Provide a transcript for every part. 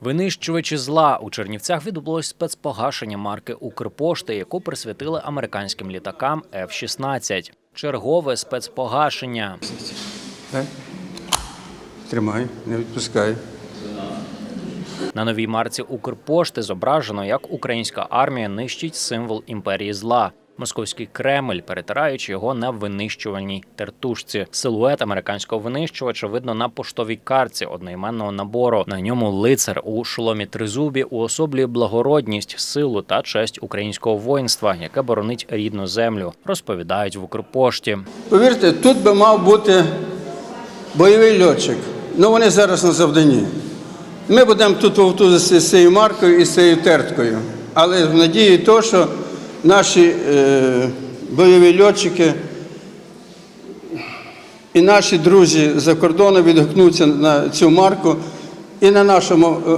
Винищувачі зла у Чернівцях відбулось спецпогашення марки Укрпошти, яку присвятили американським літакам F-16. Чергове спецпогашення. Тримай, не відпускай. На новій марці Укрпошти зображено, як українська армія нищить символ імперії зла. Московський Кремль, перетираючи його на винищувальній тертушці. Силует американського винищувача видно на поштовій картці одноіменного набору. На ньому лицар у шоломі тризубі уособлює благородність, силу та честь українського воїнства, яке боронить рідну землю. Розповідають в Укрпошті. Повірте, тут би мав бути бойовий льотчик. Ну вони зараз на завданні. Ми будемо тут вовтузитися з цією маркою і з цією терткою. Але в надії того, що наші е, бойові льотчики і наші друзі за кордону відгукнуться на цю марку і на нашому е,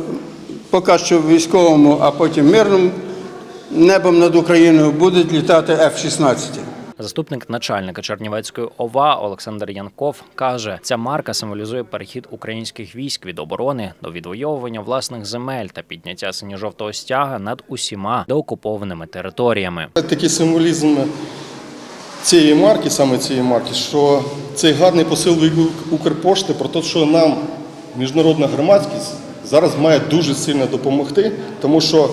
поки що військовому, а потім мирному небом над Україною будуть літати F-16. Заступник начальника Чернівецької ОВА Олександр Янков каже, ця марка символізує перехід українських військ від оборони до відвоювання власних земель та підняття синьо-жовтого стяга над усіма деокупованими територіями. Такий символізм цієї марки, саме цієї марки, що цей гарний посил Укрпошти про те, що нам міжнародна громадськість зараз має дуже сильно допомогти, тому що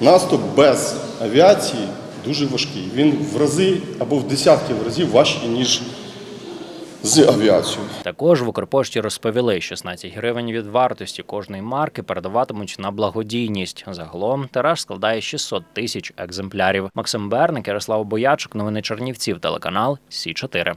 наступ без авіації дуже важкий. Він в рази або в десятки разів важчий, ніж з авіацією. Також в Укрпошті розповіли, 16 гривень від вартості кожної марки передаватимуть на благодійність. Загалом тираж складає 600 тисяч екземплярів. Максим Берник, Ярослав Боячик, новини Чернівців, телеканал Сі 4